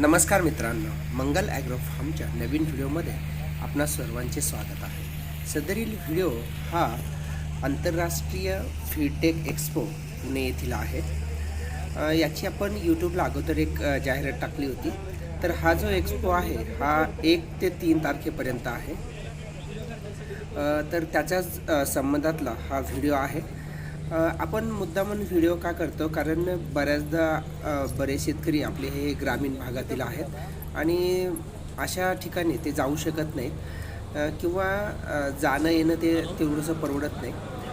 नमस्कार मित्रांनो मंगल ॲग्रो फार्मच्या नवीन व्हिडिओमध्ये आपणा सर्वांचे स्वागत आहे. सदरील व्हिडिओ हा आंतरराष्ट्रीय फीडटेक एक्सपो पुणे येथील आहे. याची आपण यूट्यूबला अगोदर एक जाहिरात टाकली होती. तर हा जो एक्सपो आहे हा एक ते तीन तारखेपर्यंत आहे. तर त्याच्याच संबंधातला हा व्हिडिओ आहे. आपण मुद्दामून व्हिडिओ का करतो? कारण बऱ्याचदा बरेच शेतकरी आपले हे ग्रामीण भागातील आहेत आणि अशा ठिकाणी ते जाऊ शकत नाहीत. किंवा जाणं येणं ते तेवढंसं परवडत नाही.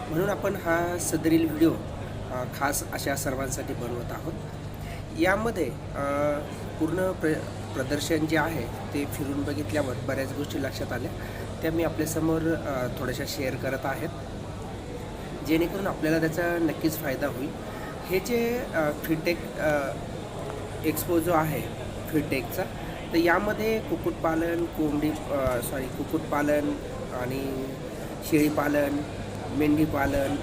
म्हणून आपण हा सदरील व्हिडिओ खास अशा सर्वांसाठी बनवत आहोत. यामध्ये पूर्ण प्र प्रदर्शन जे आहे ते फिरून बघितल्यावर बऱ्याच गोष्टी लक्षात आल्या. त्या मी आपल्यासमोर थोड्याशा शेअर करत आहेत. जेणेकरून आपल्याला त्याचा नक्कीच फायदा होईल. हे जे फिटेक एक्सपो जो आहे फिटेकचा तर यामध्ये कुक्कुटपालन कोंबडी सॉरी कुक्कुटपालन आणि शेळीपालन मेंढीपालन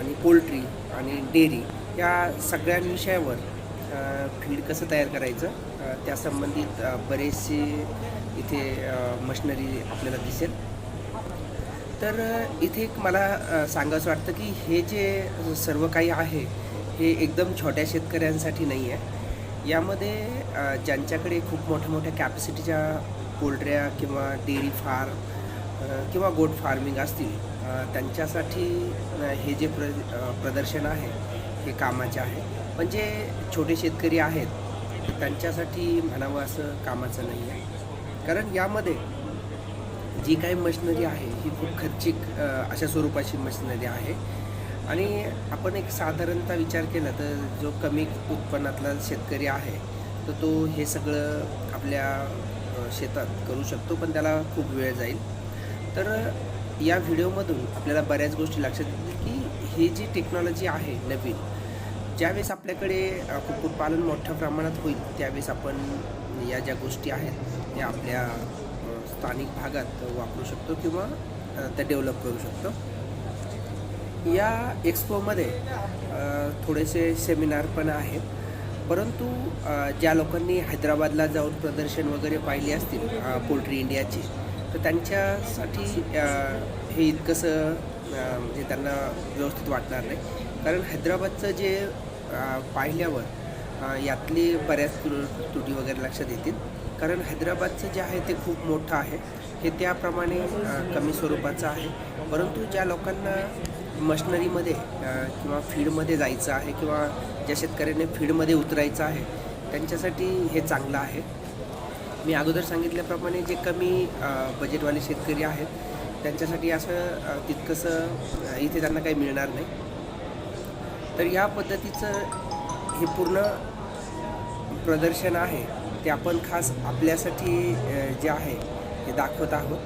आणि पोल्ट्री आणि डेअरी या सगळ्या विषयावर फीड कसं तयार करायचं त्यासंबंधित त्या संबंधित बरेचसे इथे मशिनरी आपल्याला दिसेल. तर इथे एक मला सांगायचं वाटतं की हे जे सर्व काही आहे हे एकदम छोट्या शेतकऱ्यांसाठी नाही आहे. यामध्ये ज्यांच्याकडे खूप मोठ्या मोठ्या कॅपॅसिटीच्या पोल्ट्र्या किंवा डेअरी फार्म किंवा गोट फार्मिंग असतील त्यांच्यासाठी हे जे प्र प्रदर्शन आहे हे कामाचे आहे. पण जे छोटे शेतकरी आहेत तर त्यांच्यासाठी म्हणावं असं कामाचं नाही आहे. कारण यामध्ये जी काही मशिनरी आहे ही खूप खर्चिक अशा स्वरूपाची मशिनरी आहे. आणि आपण एक साधारणतः विचार केला तर जो कमी उत्पन्नातला शेतकरी आहे तर तो हे सगळं आपल्या शेतात करू शकतो पण त्याला खूप वेळ जाईल. तर या व्हिडिओमधून आपल्याला बऱ्याच गोष्टी लक्षात येतील की ही जी टेक्नॉलॉजी आहे नवीन ज्यावेळेस आपल्याकडे कुक्कुटपालन मोठ्या प्रमाणात होईल त्यावेळेस आपण या ज्या गोष्टी आहेत त्या आपल्या स्थानिक भागात वापरू शकतो किंवा ते त्या डेव्हलप करू शकतो. या एक्सपोमध्ये थोडेसे सेमिनार पण आहेत. परंतु ज्या लोकांनी हैदराबादला जाऊन प्रदर्शन वगैरे पाहिली असतील पोल्ट्री इंडियाची तर त्यांच्यासाठी हे इतकंसं म्हणजे त्यांना व्यवस्थित वाटणार नाही. कारण हैदराबादचं जे पाहिल्यावर यातली बऱ्याच त्रू त्रुटी वगैरे लक्षात येतील. कारण हैदराबादचं जे आहे ते खूप मोठं आहे. हे त्याप्रमाणे कमी स्वरूपाचं आहे. परंतु ज्या लोकांना मशनरीमध्ये किंवा फीडमध्ये जायचं आहे किंवा ज्या शेतकऱ्याने फीडमध्ये उतरायचं आहे त्यांच्यासाठी हे चांगलं आहे. मी अगोदर सांगितल्याप्रमाणे जे कमी बजेटवाले शेतकरी आहेत त्यांच्यासाठी असं तितकंसं इथे त्यांना काही मिळणार नाही. तर या पद्धतीचं हे पूर्ण प्रदर्शन आहे. ते आपण खास आपल्यासाठी जे आहे हे दाखवत आहोत.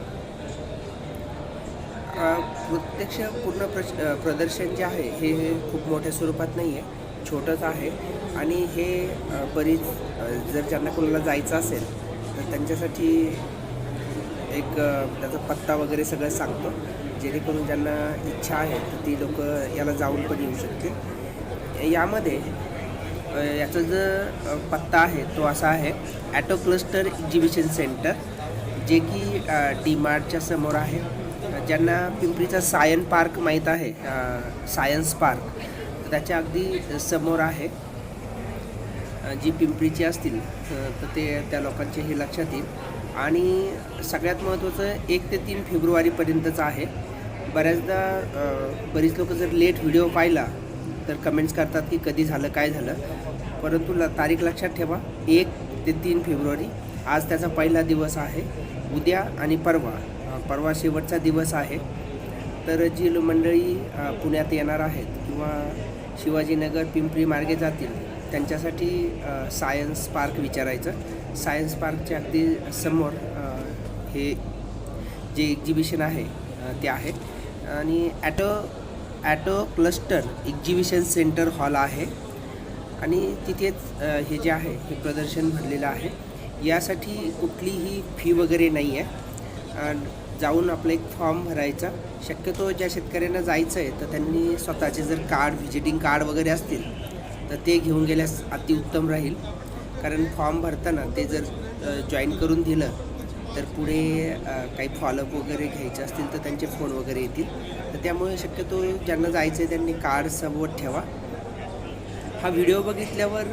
प्रत्यक्ष पूर्ण प्र प्रदर्शन जे आहे हे हे खूप मोठ्या स्वरूपात नाही आहे छोटंच आहे. आणि हे बरीच जर ज्यांना कोणाला जायचं असेल तर त्यांच्यासाठी एक त्याचा पत्ता वगैरे सगळं सांगतो. जेणेकरून ज्यांना इच्छा आहे तर ती लोक याला जाऊन पण येऊ शकतील. यामध्ये याचा जो पत्ता आहे तो असा आहे ॲटो क्लस्टर एक्झिबिशन सेंटर जे की डी मार्टच्या समोर आहे. ज्यांना पिंपरीचा सायन पार्क माहीत आहे सायन्स पार्क त्याच्या अगदी समोर आहे. जी पिंपरीची असतील तर ते त्या लोकांचे हे लक्षात येईल. आणि सगळ्यात महत्त्वाचं एक ते तीन फेब्रुवारीपर्यंतचं आहे. बऱ्याचदा बरीच लोक जर लेट व्हिडिओ पाहिला तर कमेंट्स करतात की कधी झालं काय झालं. परंतु ल तारीख लक्षात ठेवा एक ते तीन फेब्रुवारी. आज त्याचा पहिला दिवस आहे. उद्या आणि परवा. परवा शेवटचा दिवस आहे. तर जी मंडळी पुण्यात येणार आहेत किंवा शिवाजीनगर पिंपरी मार्गे जातील त्यांच्यासाठी सायन्स पार्क विचारायचं. सायन्स पार्कच्या अगदी समोर हे जे एक्झिबिशन आहे ते आहे. आणि auto auto cluster exhibition centre hall आहे आणि तिथेच हे जे आहे हे प्रदर्शन भरलेलं आहे. यासाठी कुठलीही फी वगैरे नाही आहे. जाऊन आपलं एक फॉर्म भरायचा. शक्यतो ज्या शेतकऱ्यांना जायचं आहे तर त्यांनी स्वतःचे जर कार्ड व्हिजिटिंग कार्ड वगैरे असतील तर ते घेऊन गेल्यास अतिउत्तम राहील. कारण फॉर्म भरताना ते जर जॉईन करून दिलं तर पुढे काही फॉलोअप वगैरे घ्यायचे असतील तर त्यांचे फोन वगैरे येतील. तर त्यामुळे शक्यतो ज्यांना जायचं आहे त्यांनी कार सोबत ठेवा. हा व्हिडिओ बघितल्यावर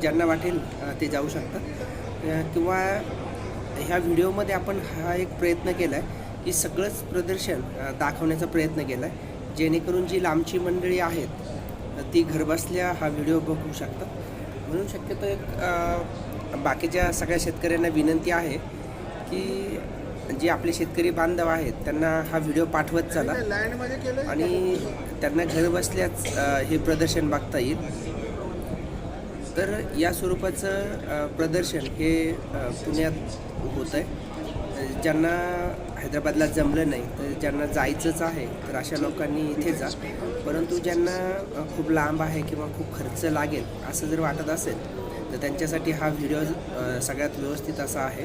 ज्यांना वाटेल ते जाऊ शकतात. किंवा ह्या व्हिडिओमध्ये आपण हा एक प्रयत्न केला आहे की सगळंच प्रदर्शन दाखवण्याचा प्रयत्न केला आहे जेणेकरून जी लांबची मंडळी आहेत ती घरबसल्या हा व्हिडिओ बघू शकतात. म्हणून शक्यतो एक बाकीच्या सगळ्या शेतकऱ्यांना विनंती आहे की जे आपले शेतकरी बांधव आहेत त्यांना हा व्हिडिओ पाठवत चला. आणि त्यांना घर बसल्याच अ, हे प्रदर्शन बघता येईल. तर या स्वरूपाचं प्रदर्शन हे पुण्यात होत आहे ज्यांना हैदराबादला जमलं नाही तर ज्यांना जायचंच आहे तर अशा लोकांनी इथे जा. परंतु ज्यांना खूप लांब आहे किंवा खूप खर्च लागेल असं जर वाटत असेल तर त्यांच्यासाठी हा व्हिडिओ सगळ्यात व्यवस्थित असा आहे.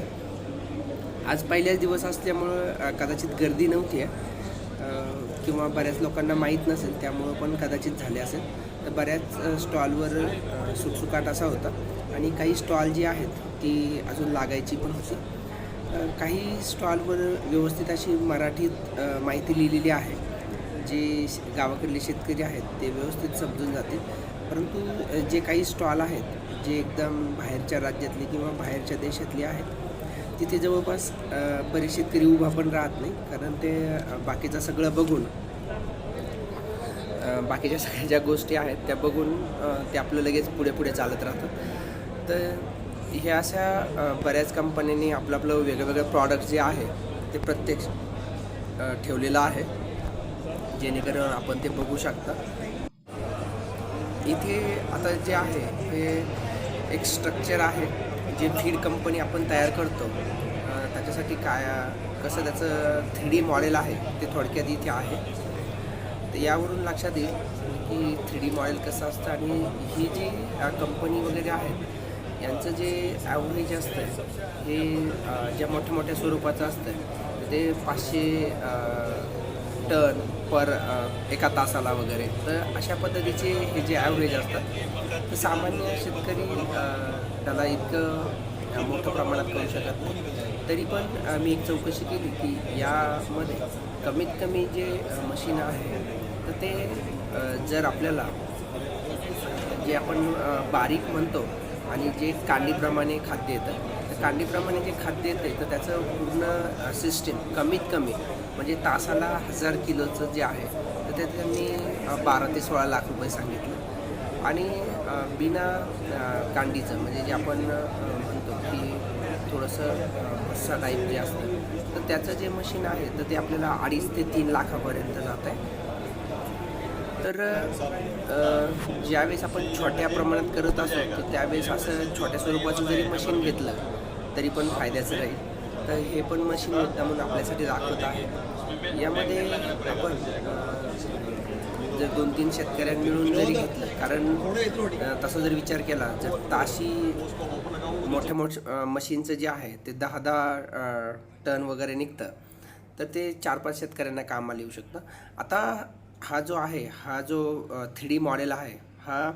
आज पहिल्याच दिवस असल्यामुळं कदाचित गर्दी नव्हती आहे. किंवा बऱ्याच लोकांना माहीत नसेल त्यामुळं पण कदाचित झाले असेल. तर बऱ्याच स्टॉलवर सुटसुकाट असा होता. आणि काही स्टॉल जी आहेत ती अजून लागायची पण होती. काही स्टॉलवर व्यवस्थित अशी मराठीत माहिती लिहिलेली आहे. जे गावाकडले शेतकरी आहेत ते व्यवस्थित समजून जातील. परंतु जे काही स्टॉल आहेत जे एकदम बाहेरच्या राज्यातले किंवा बाहेरच्या देशातले आहेत तिथे जवळपास अ, बरेच शेतकरी उभा पण राहत नाही. कारण ते बाकीचं सगळं बघून बाकीच्या सगळ्या ज्या गोष्टी आहेत त्या बघून ते आपलं लगेच पुढे पुढे चालत राहतं तर हे अशा बऱ्याच कंपन्यांनी आपलं आपलं वेगळं प्रॉडक्ट जे आहे ते प्रत्यक्ष ठेवलेलं आहे. जेणेकरून आपण ते बघू शकता. इथे आता जे आहे हे एक स्ट्रक्चर आहे. जे फीड कंपनी आपण तयार करतो त्याच्यासाठी काय कसं त्याचं थ्री डी मॉडेल आहे ते थोडक्यात इथे आहे. तर यावरून लक्षात येईल की थ्री डी मॉडेल कसं असतं आणि ही जी कंपनी वगैरे आहेत यांचं जे ॲव्हरेज असतं हे ज्या मोठ्या मोठ्या स्वरूपाचं असतं ते पाचशे टन पर एका तासाला वगैरे. तर अशा पद्धतीचे हे जे ॲव्हरेज असतात तर सामान्य शेतकरी त्याला इतकं मोठ्या प्रमाणात करू शकत नाही. तरी पण मी एक चौकशी केली की यामध्ये कमीत कमी जे मशीन आहे तर ते जर आपल्याला जे आपण बारीक म्हणतो आणि जे कांडीप्रमाणे खाद्य येतं तर कांडीप्रमाणे जे खाद्य येते तर त्याचं पूर्ण सिस्टीम कमीत कमी म्हणजे तासाला हजार किलोचं जे आहे तर ते त्यांनी बारा ते सोळा लाख रुपये सांगितलं. आणि बिना कांडीचं म्हणजे जे आपण म्हणतो की थोडंसं भस्सा टाईप जे असतं तर त्याचं जे मशीन आहे तर ते आपल्याला अडीच ते तीन लाखापर्यंत जात आहे तर ज्यावेळेस आपण छोट्या प्रमाणात करत असतो तर त्यावेळेस असं छोट्या स्वरूपाचं जरी मशीन घेतलं तरी पण फायद्याचं राहील. तर हे पण मशीन मुद्दा म्हणून आपल्यासाठी दाखवत आहे. यामध्ये आपण जर दोन तीन शेतकऱ्यांनी मिळून जरी घेतलं कारण तसा जर विचार केला जर ताशी मोठ्या मोठ्या मशीनचं जे आहे ते दहा दहा टन वगैरे निघतं तर ते चार पाच शेतकऱ्यांना कामाला येऊ शकतं. आता हा जो आहे हा जो थ्री डी मॉडेल आहे हा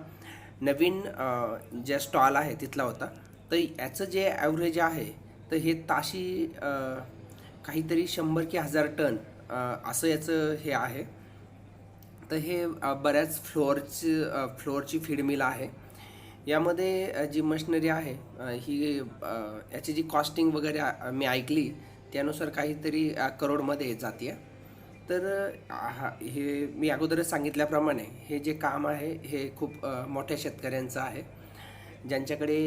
नवीन जे ज्या स्टॉल आहे तिथला होता तर याचं जे ॲव्हरेज आहे तर हे ताशी काहीतरी शंभर की हजार टन असं याचं हे आहे. तर हे बऱ्याच फ्लोअरची फ्लोअरची फीड मिल आहे. यामध्ये जी मशिनरी आहे ही याची जी कॉस्टिंग वगैरे मी ऐकली त्यानुसार काहीतरी करोडमध्ये जाते तर हा हे मी अगोदरच सांगितल्याप्रमाणे हे जे काम आहे हे खूप मोठ्या शेतकऱ्यांचं आहे. ज्यांच्याकडे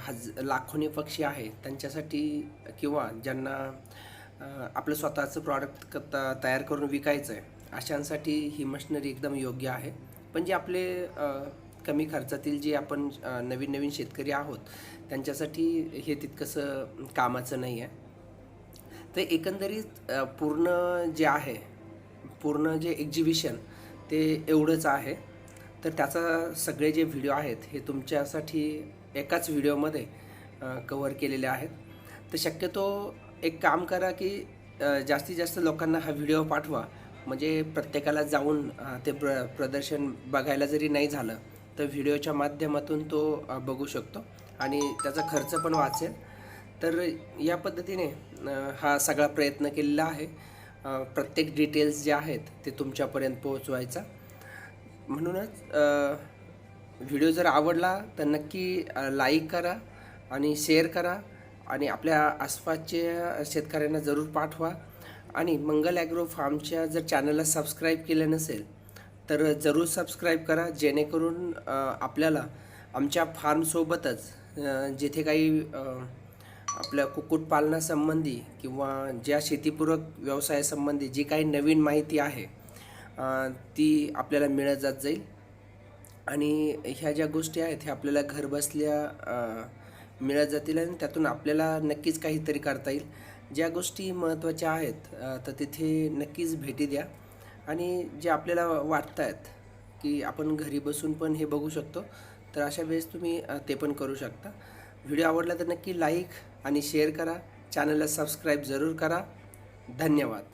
हज लाखोनी पक्षी आहे त्यांच्यासाठी किंवा ज्यांना आपलं स्वतःचं प्रॉडक्ट तयार करून विकायचं आहे अशांसाठी ही मशनरी एकदम योग्य आहे. पण जे आपले कमी खर्चातील जे आपण नवीन नवीन शेतकरी आहोत त्यांच्यासाठी हे तितकंसं कामाचं नाही आहे तर एकंदरीत पूर्ण जे आहे पूर्ण जे एक्झिबिशन ते एवढंच आहे. तर त्याचा सगळे जे व्हिडिओ आहेत हे तुमच्यासाठी एकाच व्हिडिओमध्ये कवर केलेले आहेत. तर शक्यतो एक काम करा की जास्तीत जास्त लोकांना हा व्हिडिओ पाठवा. म्हणजे प्रत्येकाला जाऊन ते प्र प्रदर्शन बघायला जरी नाही झालं तर व्हिडिओच्या माध्यमातून तो बघू शकतो. आणि त्याचा खर्च पण वाचेल. तर या पद्धतीने हा सगळा प्रयत्न केलेला आहे. प्रत्येक डिटेल्स जे आहेत ते तुमच्यापर्यंत पोहोचवायचा. म्हणूनच व्हिडिओ जर आवडला तर नक्की लाईक करा आणि शेअर करा. आणि आपल्या आसपासच्या शेतकऱ्यांना जरूर पाठवा. आणि मंगल ॲग्रो फार्मच्या जर चॅनलला सबस्क्राईब केलं नसेल तर जरूर सबस्क्राईब करा जेणेकरून आपल्याला आमच्या फार्मसोबतच जिथे काही आपल्या कुक्कुटपालनासंबंधी किंवा ज्या शेतीपूरक व्यवसायासंबंधी जी काही नवीन माहिती आहे ती आपल्याला मिळत जात जाईल. आणि ह्या ज्या गोष्टी आहेत ह्या आपल्याला घरबसल्या मिळत जातील आणि त्यातून आपल्याला नक्कीच काहीतरी करता येईल. ज्या गोष्टी महत्त्वाच्या आहेत तर तिथे नक्कीच भेटी द्या. आणि जे आपल्याला वाटत आहेत की आपण घरी बसून पण हे बघू शकतो तर अशा वेळेस तुम्ही ते पण करू शकता. व्हिडिओ आवडला तर नक्की लाईक आणि शेअर करा. चॅनलला सबस्क्राईब जरूर करा. धन्यवाद.